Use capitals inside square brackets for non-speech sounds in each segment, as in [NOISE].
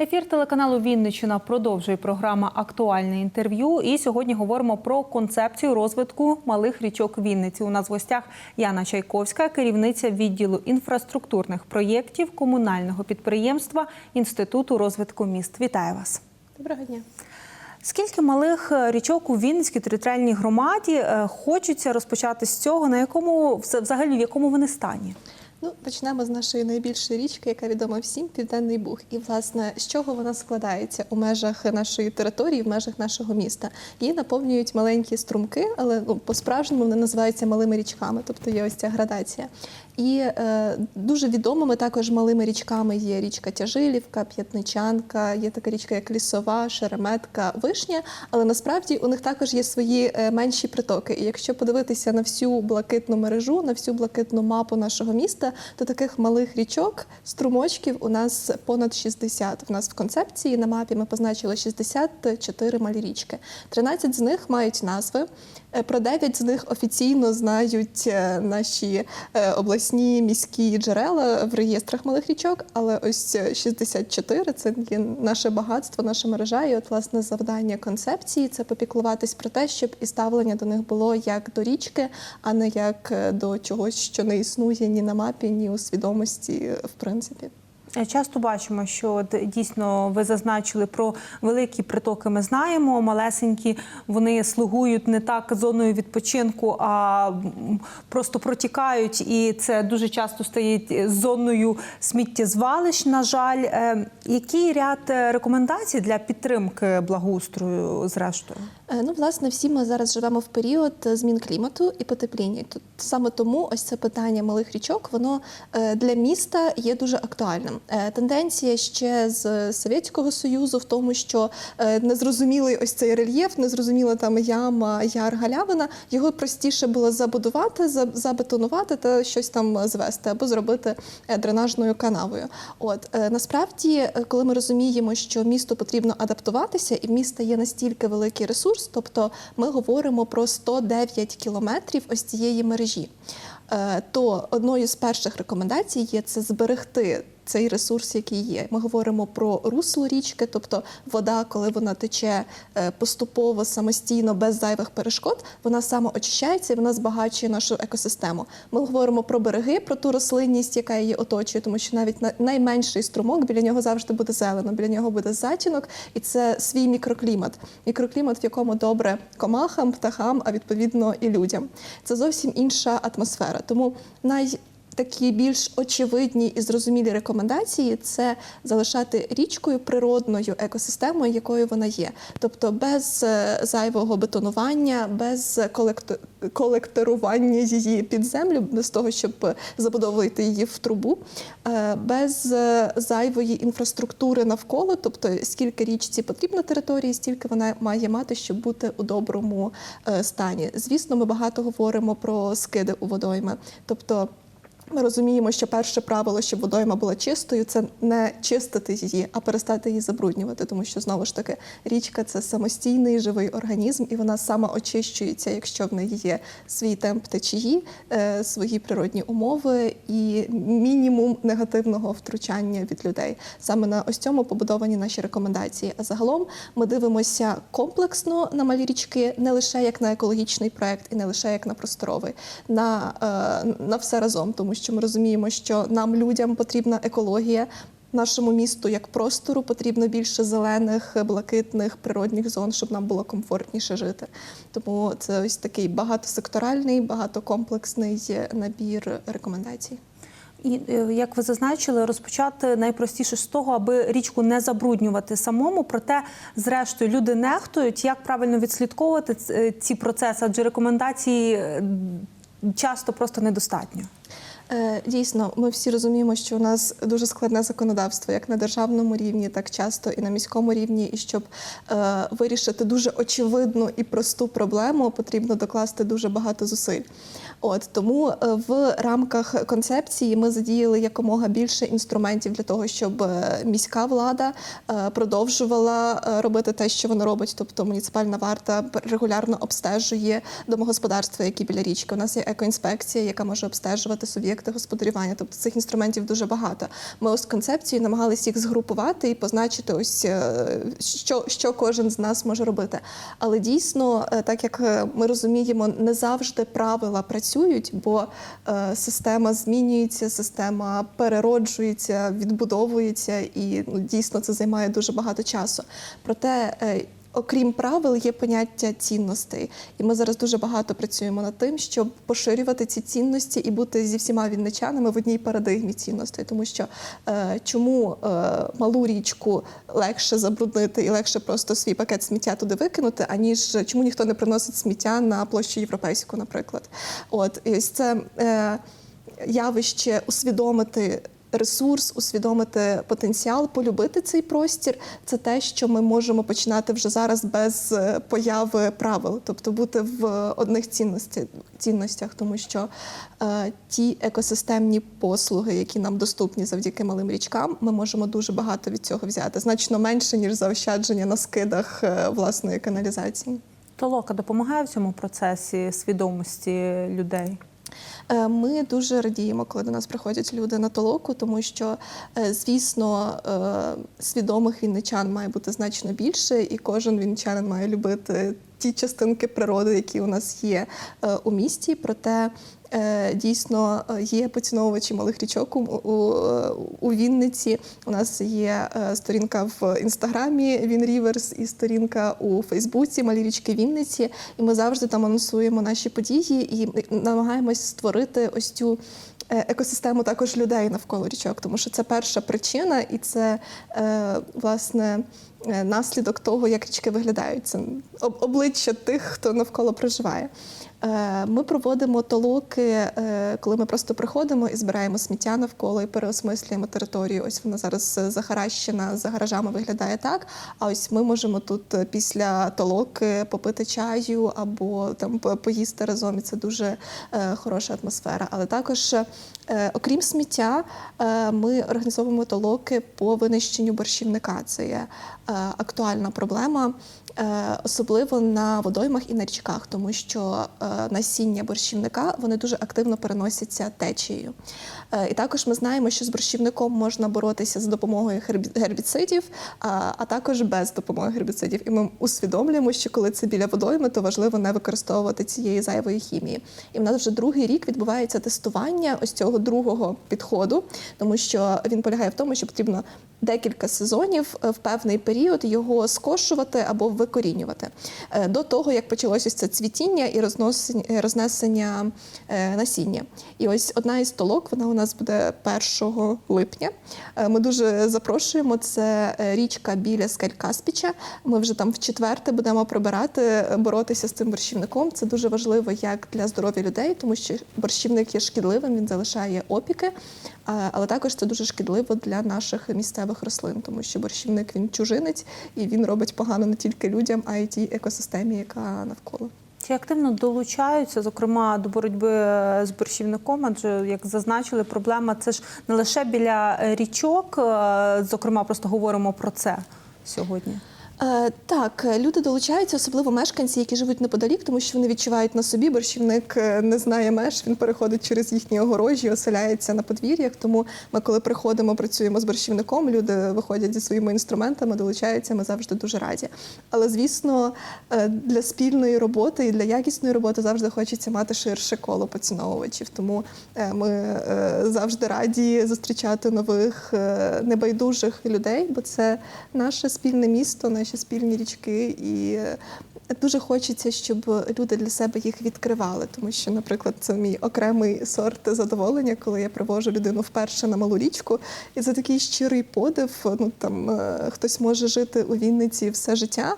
Ефір телеканалу Вінниччина продовжує програма Актуальне інтерв'ю. І сьогодні говоримо про концепцію розвитку малих річок Вінниці. У нас в гостях Яна Чайковська, керівниця відділу інфраструктурних проєктів комунального підприємства Інституту розвитку міст. Вітаю вас. Доброго дня. Скільки малих е, річок у Вінницькій територіальній громаді е, хочеться розпочати з цього, на якому взагалі в якому вони стані? Ну, почнемо з нашої найбільшої річки, яка відома всім Південний Буг. І власне з чого вона складається у межах нашої території, в межах нашого міста. Її наповнюють маленькі струмки, але ну по-справжньому вони називаються малими річками, тобто є ось ця градація. І е, дуже відомими також малими річками є річка Тяжилівка, П'ятничанка, є така річка, як Лісова, Шереметка, Вишня. Але насправді у них також є свої е, менші притоки. І якщо подивитися на всю блакитну мережу, на всю блакитну мапу нашого міста, то таких малих річок, струмочків у нас понад 60. У нас в концепції на мапі ми позначили 64 малі річки. 13 з них мають назви. Е, Про 9 з них офіційно знають е, наші е, обласні міські джерела в реєстрах малих річок, але ось е, 64 – це є наше багатство, наша мережа. І от власне завдання концепції це попіклуватись про те, щоб і ставлення до них було як до річки, а не як до чогось, що не існує ні на мапі, ні у свідомості, в принципі. Е, Часто бачимо, що от, дійсно ви зазначили про великі притоки. Ми знаємо, малесенькі вони слугують не так зоною відпочинку, а просто протікають, і це дуже часто стає е, зоною сміттєзвалищ. На жаль, Е, який ряд рекомендацій для підтримки благоустрою, зрештою? Е, Ну, власне, всі ми зараз живемо в період е, змін клімату і потепління. Тут саме тому ось це питання малих річок, воно е, для міста є дуже актуальним. Тенденція ще з Совєтського Союзу в тому, що незрозумілий ось цей рельєф, незрозуміла там яма, яр, галявина, його простіше було забудувати, за- забетонувати та щось там звести або зробити дренажною канавою. От насправді, коли ми розуміємо, що місту потрібно адаптуватися, і в міста є настільки великий ресурс, тобто ми говоримо про 109 кілометрів ось цієї мережі. е, То одною з перших рекомендацій є це зберегти цей ресурс, який є. Ми говоримо про русло річки, тобто вода, коли вона тече е, поступово, самостійно, без зайвих перешкод, вона самоочищається і вона збагачує нашу екосистему. Ми говоримо про береги, про ту рослинність, яка її оточує, тому що навіть на- найменший струмок біля нього завжди буде зелено, біля нього буде затінок, і це свій мікроклімат. Мікроклімат, в якому добре комахам, птахам, а відповідно і людям. Це зовсім інша атмосфера. Тому най Такі більш очевидні і зрозумілі рекомендації це залишати річкою природною екосистемою, якою вона є, тобто без е, зайвого бетонування, без колект... колекторування її під землю, без того, щоб забудовувати її в трубу, е, без е, зайвої інфраструктури навколо, тобто скільки річці потрібно території, стільки вона має мати, щоб бути у доброму стані. Звісно, ми багато говоримо про скиди у водойми, тобто. Ми розуміємо, що перше правило, щоб водойма була чистою, це не чистити її, а перестати її забруднювати, тому що знову ж таки річка це самостійний живий організм, і вона сама очищується, якщо в неї є свій темп течії, е, свої природні умови і мінімум негативного втручання від людей. Саме на ось цьому побудовані наші рекомендації. А загалом ми дивимося комплексно на малі річки, не лише як на екологічний проект, і не лише як на просторовий, на, е, на все разом, тому що ми розуміємо, що нам, людям, потрібна екологія. Нашому місту як простору потрібно більше зелених, блакитних природних зон, щоб нам було комфортніше жити. Тому це ось такий багатосекторальний, багатокомплексний набір рекомендацій. І е, як ви зазначили, розпочати найпростіше з того, аби річку не забруднювати самому. Проте, зрештою, люди нехтують, як правильно відслідковувати е, ці процеси, адже рекомендації е, часто просто недостатньо. Е, Дійсно, ми всі розуміємо, що у нас дуже складне законодавство, як на державному рівні, так часто і на міському рівні. І щоб е, вирішити дуже очевидну і просту проблему, потрібно докласти дуже багато зусиль. От тому е, в рамках концепції ми задіяли якомога більше інструментів для того, щоб е, міська влада е, продовжувала робити те, що вона робить. Тобто муніципальна варта регулярно обстежує домогосподарства, які біля річки. У нас є екоінспекція, яка може обстежувати суб'єкти господарювання. Тобто цих інструментів дуже багато. Ми ось концепцією намагалися їх згрупувати і позначити, ось що, що кожен з нас може робити. Але дійсно, так як ми розуміємо, не завжди правила працюють, бо е, система змінюється, система перероджується, відбудовується, і ну, дійсно це займає дуже багато часу. Проте е, Окрім правил, є поняття цінностей, і ми зараз дуже багато працюємо над тим, щоб поширювати ці цінності і бути зі всіма вінничанами в одній парадигмі цінностей. Тому що е, чому е, малу річку легше забруднити і легше просто свій пакет сміття туди викинути, аніж чому ніхто не приносить сміття на площу європейську, наприклад. От і ось це е, явище усвідомити ресурс, усвідомити потенціал, полюбити цей простір це те, що ми можемо починати вже зараз без е, появи правил, тобто бути в одних цінностях, цінностях тому що е, ті екосистемні послуги, які нам доступні завдяки малим річкам, ми можемо дуже багато від цього взяти, значно менше ніж заощадження на скидах е, власної каналізації. Толока допомагає в цьому процесі свідомості людей. Е, Ми дуже радіємо, коли до нас приходять люди на толоку, тому що, е, звісно, е, свідомих вінничан має бути значно більше, і кожен вінничанин має любити ті частинки природи, які у нас є у місті. Проте дійсно е, є поціновувачі малих річок у, у, е, у Вінниці. У нас є е, сторінка в інстаграмі Він Ріверс і сторінка у Фейсбуці Малі річки Вінниці. І ми завжди там анонсуємо наші події і намагаємось створити ось цю. е, Екосистему також людей навколо річок, тому що це перша причина, і це е, власне е, наслідок того, як річки виглядають. Це обличчя тих, хто навколо проживає. Е, Ми проводимо толоки, е, коли ми просто приходимо і збираємо сміття навколо і переосмислюємо територію. Ось вона зараз е, захаращена за гаражами виглядає так. А ось ми можемо тут після толоки попити чаю або там поїсти разом. І це дуже хороша атмосфера. Але також, окрім сміття, ми організовуємо толоки по винищенню борщівника. Це є актуальна проблема. Е, Особливо на водоймах і на річках, тому що е, насіння борщівника вони дуже активно переносяться течією. Е, І також ми знаємо, що з борщівником можна боротися за допомогою гербіцидів, а, також без допомоги гербіцидів. І ми усвідомлюємо, що коли це біля водойми, то важливо не використовувати цієї зайвої хімії. І в нас вже другий рік відбувається тестування ось цього другого підходу, тому що він полягає в тому, що потрібно декілька сезонів в певний період його скошувати або викорінювати. Е, До того, як почалося це цвітіння і е, рознесення е, насіння. І ось одна із толок, вона у нас буде 1 липня. Ми дуже запрошуємо. Це річка біля скель Каспіча. Ми вже там в четверте будемо прибирати, боротися з цим борщівником. Це дуже важливо як для здоров'я людей, тому що борщівник є шкідливим, він залишає опіки. Але також це дуже шкідливо для наших місцевих рослин, тому що борщівник він чужинець і він робить погано не тільки людям, а й тій екосистемі, яка навколо. Чи активно долучаються, зокрема, до боротьби з борщівником? Адже як зазначили, проблема це ж не лише біля річок, е, зокрема, просто говоримо про це сьогодні. Е, Так, е, люди долучаються, особливо мешканці, які живуть неподалік, тому що вони відчувають на собі, борщівник е, не знає меж, він переходить через їхні огорожі, оселяється на подвір'ях. Тому ми, коли приходимо, працюємо з борщівником, люди виходять зі своїми інструментами, долучаються. Ми завжди дуже раді. Але звісно, для спільної роботи і для якісної роботи завжди хочеться мати ширше коло поціновувачів. Тому ми завжди раді зустрічати нових небайдужих людей, бо це наше спільне місто, наші спільні річки, і дуже хочеться, щоб люди для себе їх відкривали. Тому що, наприклад, це мій окремий сорт задоволення, коли я привожу людину вперше на малу річку, і це такий щирий подив. Ну там е, хтось може жити у Вінниці все життя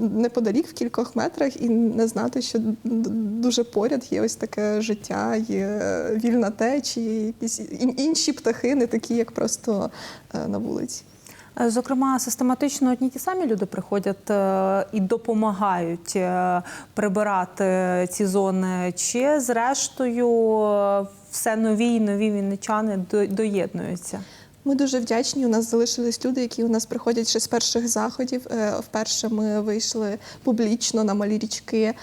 неподалік в кількох метрах, і не знати, що дуже поряд є ось таке життя, є вільна течія, якісь інші птахи, не такі, як просто е, на вулиці. Е, Зокрема, систематично одні ті самі люди приходять е, і допомагають е, прибирати ці зони, чи зрештою все нові й нові вінничани до- доєднуються. Ми дуже вдячні. У нас залишились люди, які у нас приходять ще з перших заходів. Е, Вперше ми вийшли публічно на малі річки е,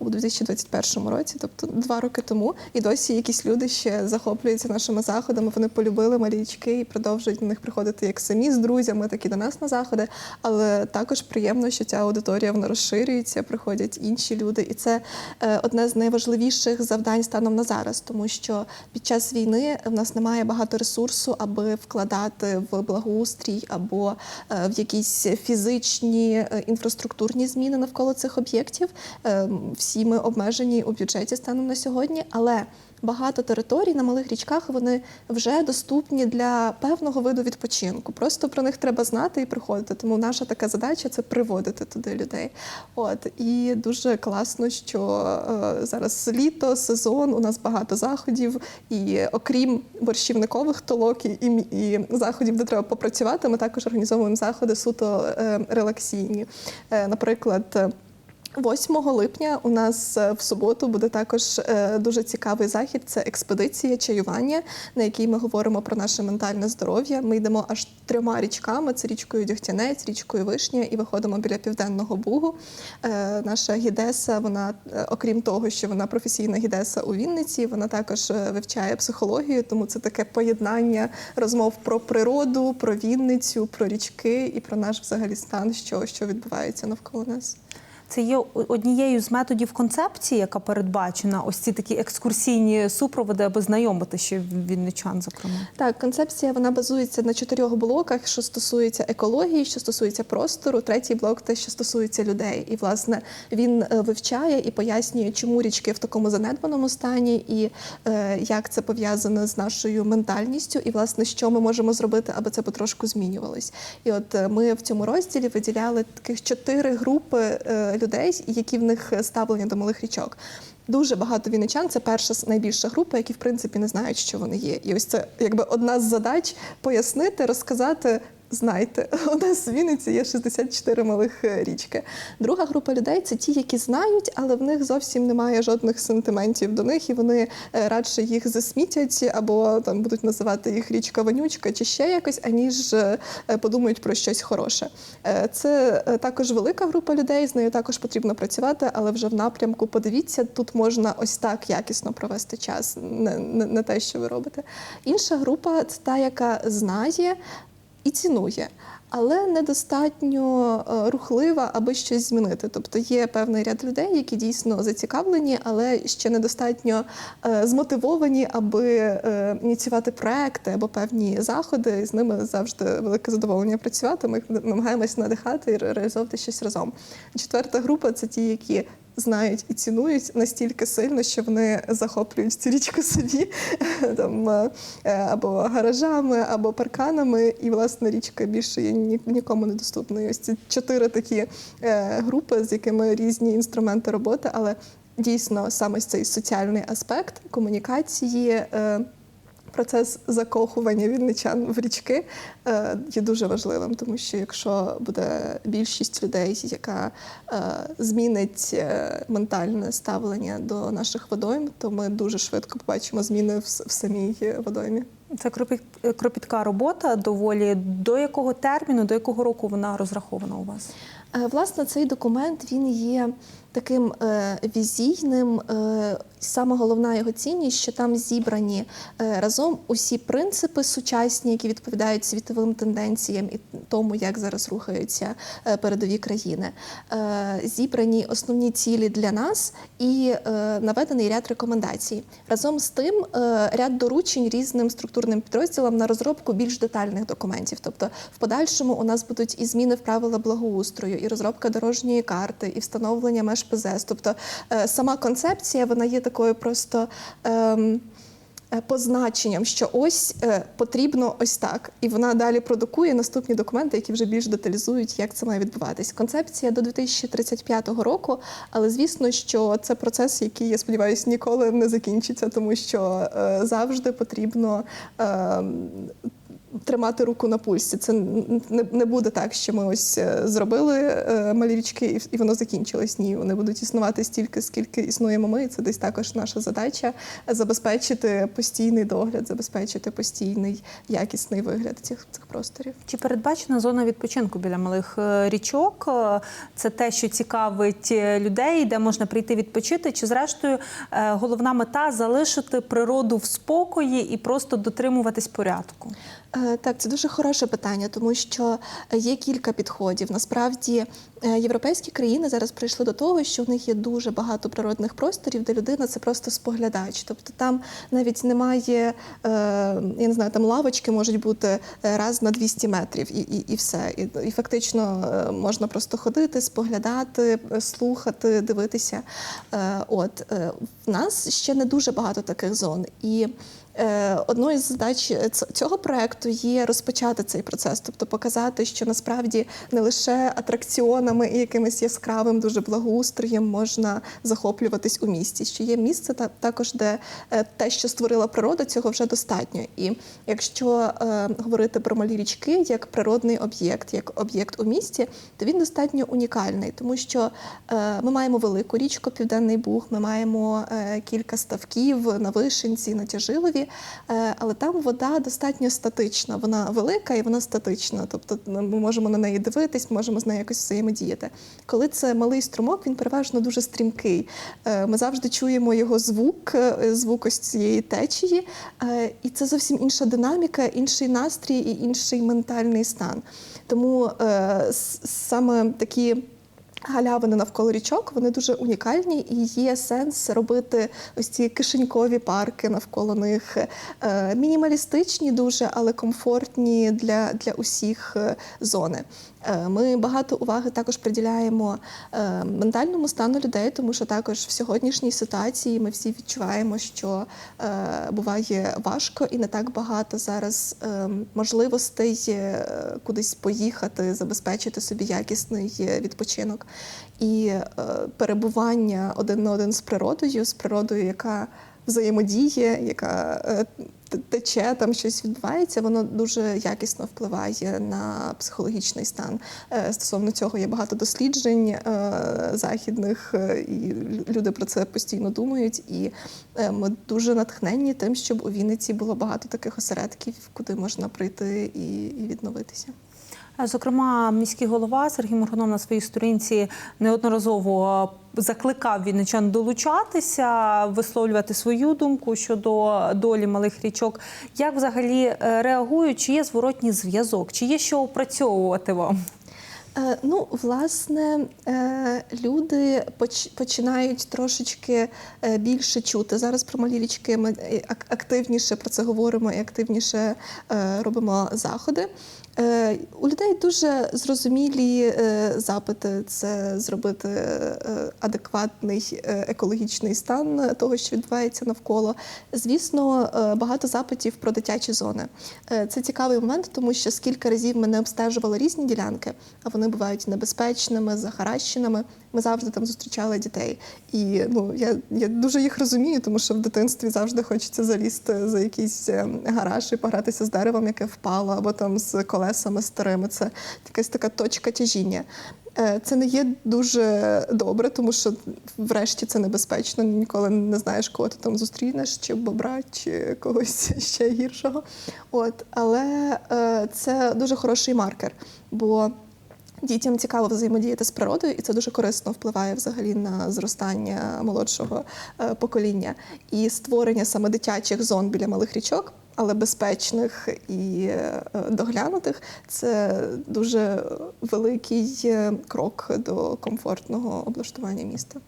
у 2021 році, тобто два роки тому. І досі якісь люди ще захоплюються нашими заходами. Вони полюбили малі річки і продовжують на них приходити як самі з друзями, так і до нас на заходи. Але також приємно, що ця аудиторія вона розширюється, приходять інші люди, і це е, одне з найважливіших завдань станом на зараз, тому що під час війни в нас немає багато ресурсу, аби вкладати в благоустрій або е, в якісь фізичні е, інфраструктурні зміни навколо цих об'єктів. Е, Всі ми обмежені у бюджеті станом на сьогодні, але Багато територій на малих річках вони вже доступні для певного виду відпочинку. Просто про них треба знати і приходити. Тому наша така задача це приводити туди людей. От і дуже класно, що е, зараз літо, сезон, у нас багато заходів, і окрім борщівникових толок і, і, заходів, де треба попрацювати, ми також організовуємо заходи суто е, релаксійні. Е, наприклад. Е, 8 липня у нас е, в суботу буде також е, дуже цікавий захід. Це експедиція чаювання, на якій ми говоримо про наше ментальне здоров'я. Ми йдемо аж трьома річками: це річкою Дягтянець, річкою Вишня, і виходимо біля південного бугу. Е, Наша гідеса, вона, окрім того, що вона професійна гідеса у Вінниці, вона також вивчає психологію, тому це таке поєднання розмов про природу, про Вінницю, про річки і про наш взагалі стан, що, що відбувається навколо нас. Це є однією з методів концепції, яка передбачена, ось ці такі екскурсійні супроводи, аби знайомити ще вінничан, зокрема. Так, концепція вона базується на чотирьох блоках, що стосується екології, що стосується простору. Третій блок те, що стосується людей. І власне він е, вивчає і пояснює, чому річки в такому занедбаному стані, і е, як це пов'язано з нашою ментальністю, і власне що ми можемо зробити, аби це потрошку змінювалось. І от е, ми в цьому розділі виділяли таких чотири групи е, людей, які в них ставлення до малих річок. Дуже багато віничан це перша найбільша група, які в принципі не знають, що вони є. І ось це якби одна з задач пояснити, розказати. Знайте, [LAUGHS] у нас в Вінниці є 64 малих е, річки. Друга група людей це ті, які знають, але в них зовсім немає жодних сентиментів до них, і вони е, радше їх засмітять або там будуть називати їх річка вонючка чи ще якось, аніж е, подумають про щось хороше. Це також велика група людей, з нею також потрібно працювати, але вже в напрямку подивіться, тут можна ось так якісно провести час, не, не, не те, що ви робите. Інша група це та, яка знає і цінує. Але недостатньо е, рухлива, аби щось змінити. Тобто є певний ряд людей, які дійсно зацікавлені, але ще недостатньо е, змотивовані, аби е, ініціювати проекти або певні заходи. І з ними завжди велике задоволення працювати. Ми їх намагаємось надихати і реалізовувати щось разом. Четверта група це ті, які знають і цінують настільки сильно, що вони захоплюють цю річку собі [LAUGHS] там е, або гаражами, або парканами. І власне річка більше є ні- нікому недоступною. Ось ці чотири такі е, групи, з якими різні інструменти роботи, але дійсно саме цей соціальний аспект комунікації. Процес закохування вінничан в річки е, є дуже важливим, тому що якщо буде більшість людей, яка е, змінить е, ментальне ставлення до наших водойм, то ми дуже швидко побачимо зміни в, самій водоймі. Це кропіт- кропітка робота доволі. До якого терміну, до якого року вона розрахована у вас? Е, Власне, цей документ він є таким е, візійним. Е, саме головна його цінність, що там зібрані разом усі принципи сучасні, які відповідають світовим тенденціям і тому, як зараз рухаються передові країни. Зібрані основні цілі для нас і наведений ряд рекомендацій. Разом з тим, ряд доручень різним структурним підрозділам на розробку більш детальних документів. Тобто, в подальшому у нас будуть і зміни в правила благоустрою, і розробка дорожньої карти, і встановлення меж ПЗС. Тобто, е, сама концепція вона є такою просто. ем, е, Позначенням, що ось е, потрібно ось так, і вона далі продукує наступні документи, які вже більш деталізують, як це має відбуватись. Концепція до 2035 року, але звісно, що це процес, який я сподіваюся ніколи не закінчиться, тому що е, завжди потрібно. Е, тримати руку на пульсі. Це не, не буде так, що ми ось е, зробили е, малі річки, і, воно закінчилось. Ні, вони будуть існувати стільки, скільки існуємо ми. І це десь також наша задача забезпечити постійний догляд, забезпечити постійний якісний вигляд цих, цих просторів. Чи передбачена зона відпочинку біля малих е, річок? Е, Це те, що цікавить е, людей, де можна прийти відпочити. Чи зрештою е, головна мета залишити природу в спокої і просто дотримуватись порядку? Е, Так, це дуже хороше питання, тому що є кілька підходів. Насправді е, європейські країни зараз прийшли до того, що в них є дуже багато природних просторів, де людина це просто споглядач. Тобто там навіть немає, е, я не знаю, там лавочки можуть бути раз на 200 метрів, і, і, і все. І, і фактично можна просто ходити, споглядати, слухати, дивитися. От в нас ще не дуже багато таких зон. І Одною з задач ц- цього проекту є розпочати цей процес, тобто показати, що насправді не лише атракціонами і якимось яскравим, дуже благоустроєм можна захоплюватись у місті. Що є місце та також, де е, те, що створила природа, цього вже достатньо. І якщо е, говорити про малі річки як природний об'єкт, як об'єкт у місті, то він достатньо унікальний, тому що е, ми маємо велику річку Південний Буг, ми маємо е, кілька ставків на Вишенці, на Тяжилові, е, але там вода достатньо статична. Вона велика і вона статична. Тобто ми можемо на неї дивитись, можемо з нею якось взаємодіяти. Коли це малий струмок, він переважно дуже стрімкий. Е, Ми завжди чуємо його звук, е, звук ось цієї течії, е, і це зовсім інша динаміка, інший настрій і інший ментальний стан. Тому е, саме такі. Галявини навколо річок вони дуже унікальні і є сенс робити ось ці кишенькові парки навколо них, е, мінімалістичні, дуже, але комфортні для, для усіх е, зони. Е, Ми багато уваги також приділяємо е, ментальному стану людей, тому що також в сьогоднішній ситуації ми всі відчуваємо, що е, буває важко і не так багато зараз можливостей кудись поїхати, забезпечити собі якісний відпочинок. І перебування один на один з природою, з природою, яка взаємодіє, яка тече, там щось відбувається, воно дуже якісно впливає на психологічний стан. Е, Стосовно цього є багато досліджень е, західних, е, і люди про це постійно думають. І ми дуже натхненні тим, щоб у Вінниці було багато таких осередків, куди можна прийти і, відновитися. Зокрема, міський голова Сергій Моргунов на своїй сторінці неодноразово закликав вінничан долучатися, висловлювати свою думку щодо долі малих річок. Як взагалі е, реагують? Чи є зворотній зв'язок? Чи є що опрацьовувати вам? Е, Ну, власне, е, люди поч- починають трошечки більше чути. Зараз про малі річки ми ак- активніше про це говоримо і активніше робимо заходи. Е, У людей дуже зрозумілі е, запити це зробити е, адекватний екологічний стан того, що відбувається навколо. Звісно, багато запитів про дитячі зони. Це цікавий момент, тому що скільки разів ми не обстежували різні ділянки, а вони бувають небезпечними, захаращеними. Ми завжди там зустрічали дітей. І ну я, я дуже їх розумію, тому що в дитинстві завжди хочеться залізти за якийсь е, гараж і погратися з деревом, яке впало, або там з колесами старими. Це якась така точка тяжіння. Е, Це не є дуже добре, тому що врешті це небезпечно. Ніколи не знаєш, кого ти там зустрінеш, чи бобра, чи когось [LAUGHS] ще гіршого. От, але е, це дуже хороший маркер, бо Дітям цікаво взаємодіяти з природою, і це дуже корисно впливає взагалі на зростання молодшого е, покоління. І створення саме дитячих зон біля малих річок, але безпечних і е, доглянутих, це дуже великий е, крок до комфортного облаштування міста.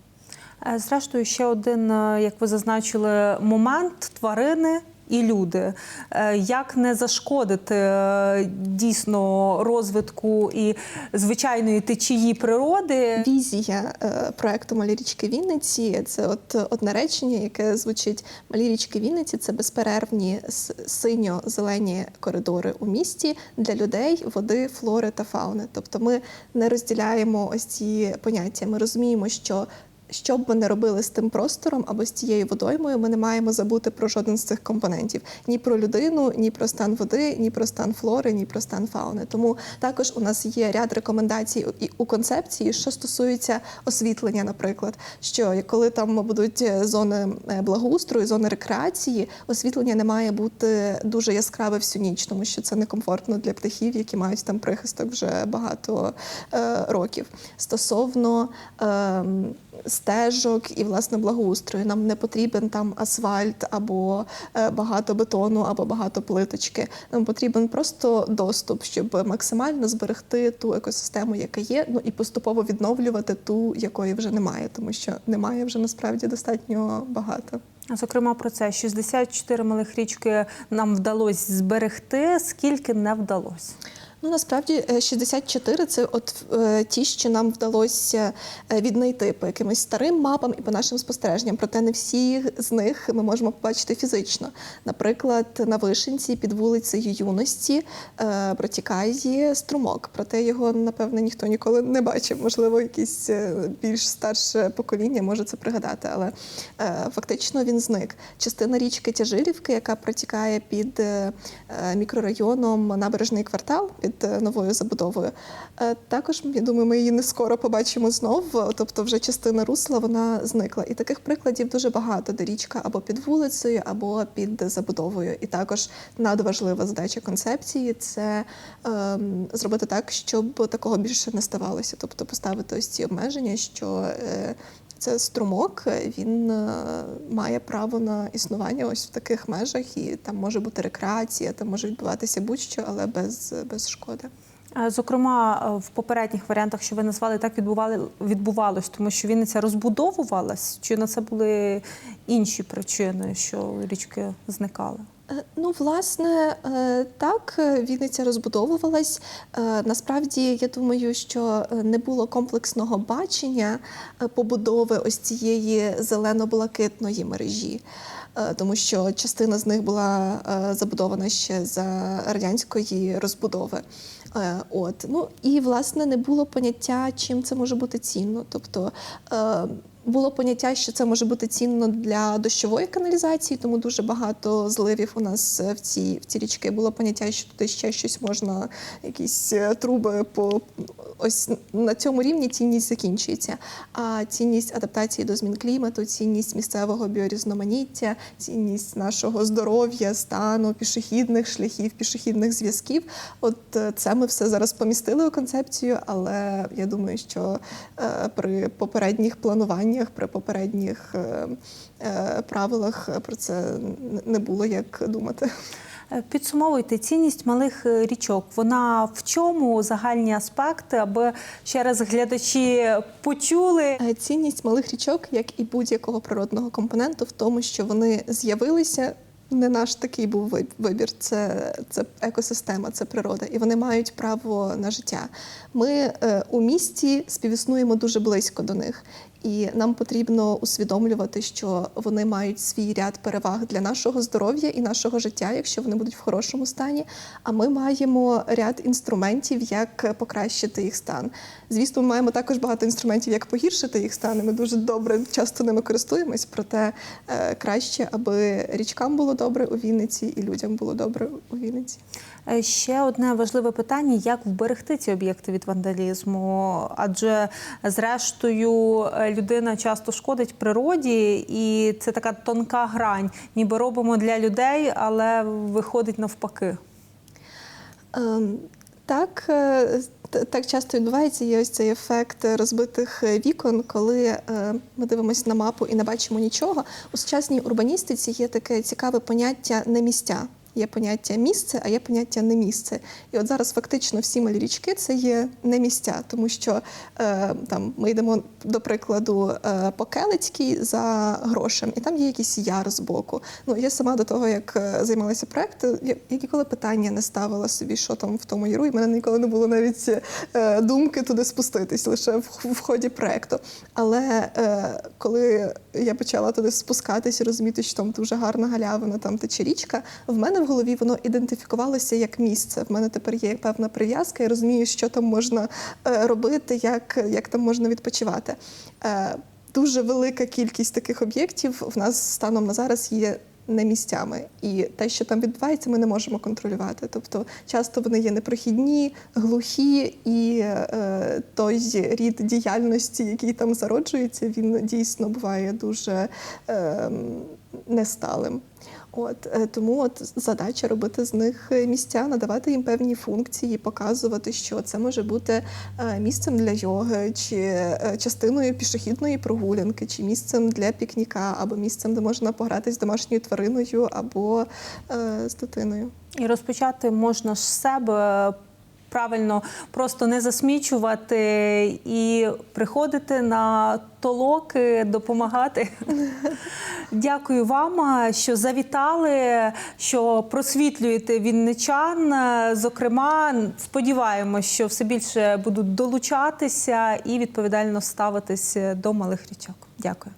Зрештою, ще один, як ви зазначили, момент тварини. І люди, Е, як не зашкодити е, дійсно розвитку і звичайної течії природи, Візія е, проекту Малі річки Вінниці це от одне речення, яке звучить Малі річки Вінниці це безперервні синьо-зелені коридори у місті для людей, води, флори та фауни. Тобто ми не розділяємо ось ці поняття. Ми розуміємо, що що б ми не робили з тим простором або з тією водоймою, ми не маємо забути про жоден з цих компонентів: ні про людину, ні про стан води, ні про стан флори, ні про стан фауни. Тому також у нас є ряд рекомендацій і у концепції, що стосується освітлення, наприклад, що коли там будуть зони е, благоустрою, зони рекреації, освітлення не має бути дуже яскраве всю ніч, тому що це некомфортно для птахів, які мають там прихисток вже багато е, років. Стосовно е, стежок і власне благоустрою, нам не потрібен там асфальт або е, багато бетону, або багато плиточки. Нам потрібен просто доступ, щоб максимально зберегти ту екосистему, яка є, ну і поступово відновлювати ту, якої вже немає, тому що немає вже насправді достатньо багато. Зокрема, про це 64 малих річки нам вдалося зберегти. Скільки не вдалося? Ну насправді е, 64 – це от е, ті, що нам вдалося е, віднайти по якимось старим мапам і по нашим спостереженням. Проте не всі з них ми можемо побачити фізично. Наприклад, на Вишенці під вулицею Юності е, протікає струмок. Проте його напевне ніхто ніколи не бачив. Можливо, якесь е, більш старше покоління може це пригадати, але е, фактично він зник. Частина річки Тяжилівки, яка протікає під е, е, мікрорайоном Набережний квартал під е, новою забудовою. Е, Також я думаю, ми її не скоро побачимо знов. Тобто, вже частина русла вона зникла. І таких прикладів дуже багато, де річка або під вулицею, або під забудовою. І також надважлива задача концепції це ем, зробити так, щоб такого більше не ставалося. Тобто поставити ось ці обмеження, що е, це струмок, він е, має право на існування ось в таких межах, і там може бути рекреація, там може відбуватися будь-що, але без, без шкоди. Е, Зокрема, е, в попередніх варіантах, що ви назвали, так відбували відбувалось, тому що Вінниця розбудовувалась, чи на це були інші причини, що річки зникали? Е, Ну, власне, е, так, е, Вінниця розбудовувалась. Насправді, я думаю, що не було комплексного бачення побудови ось цієї зелено-блакитної мережі. Тому що частина з них була забудована ще за радянської розбудови. От ну і власне не було поняття, чим це може бути цінно. Тобто було поняття, що це може бути цінно для дощової каналізації, тому дуже багато зливів у нас е, в ці, в ці річки. Було поняття, що туди ще щось можна, якісь е, труби по ось на цьому рівні цінність закінчується. А цінність адаптації до змін клімату, цінність місцевого біорізноманіття, цінність нашого здоров'я, стану, пішохідних шляхів, пішохідних зв'язків. От е, це ми все зараз помістили у концепцію, але я думаю, що е, при попередніх плануваннях, при попередніх е, е, правилах про це не було як думати. Е, Підсумовуйте цінність малих е, річок. Вона в чому загальні аспекти, аби ще раз глядачі почули. Е, Цінність малих річок, як і будь-якого природного компоненту, в тому, що вони з'явилися. Не наш такий був вибір, це, це екосистема, це природа, і вони мають право на життя. Ми е, у місті співіснуємо дуже близько до них, і нам потрібно усвідомлювати, що вони мають свій ряд переваг для нашого здоров'я і нашого життя, якщо вони будуть в хорошому стані. А ми маємо ряд інструментів, як покращити їх стан. Звісно, ми маємо також багато інструментів, як погіршити їх стан. і Ми дуже добре часто ними користуємось. Проте е, краще, аби річкам було добре у Вінниці і людям було добре у Вінниці. Е, Ще одне важливе питання: як вберегти ці об'єкти від вандалізму? Адже зрештою е, людина часто шкодить природі, і це така тонка грань. Ніби робимо для людей, але виходить навпаки. Ем, Так, е, так часто відбувається. Є ось цей ефект розбитих вікон, коли е, ми дивимося на мапу і не бачимо нічого. У сучасній урбаністиці є таке цікаве поняття не місця. Є поняття місце, а є поняття не місце. І от зараз фактично всі малі річки це є не місця, тому що е, там ми йдемо до прикладу е, по Келицькій за грошем, і там є якийсь яр з боку. Ну я сама до того, як е, займалася проектом, я, ніколи питання не ставила собі, що там в тому яру, і в мене ніколи не було навіть е, думки туди спуститись, лише в, в ході проекту. Але е, коли я почала туди спускатись і розуміти, що там дуже гарна галявина, там тече річка, в мене в голові воно ідентифікувалося як місце. В мене тепер є певна прив'язка, я розумію, що там можна е, робити, як, як там можна відпочивати. Е, дуже велика кількість таких об'єктів в нас станом на зараз є не місцями, і те, що там відбувається, ми не можемо контролювати. Тобто, часто вони є непрохідні, глухі, і е, той рід діяльності, який там зароджується, він дійсно буває дуже е, несталим. От е, тому от задача робити з них е, місця, надавати їм певні функції, показувати, що це може бути е, місцем для йоги, чи частиною пішохідної прогулянки, чи місцем для пікніка, або місцем, де можна погратися з домашньою твариною або з дитиною. І розпочати можна з себе. Правильно, просто не засмічувати і приходити на толоки, допомагати. [LAUGHS] Дякую вам, що завітали, що просвітлюєте вінничан. Зокрема, сподіваємось, що все більше будуть долучатися і відповідально ставитись до малих річок. Дякую.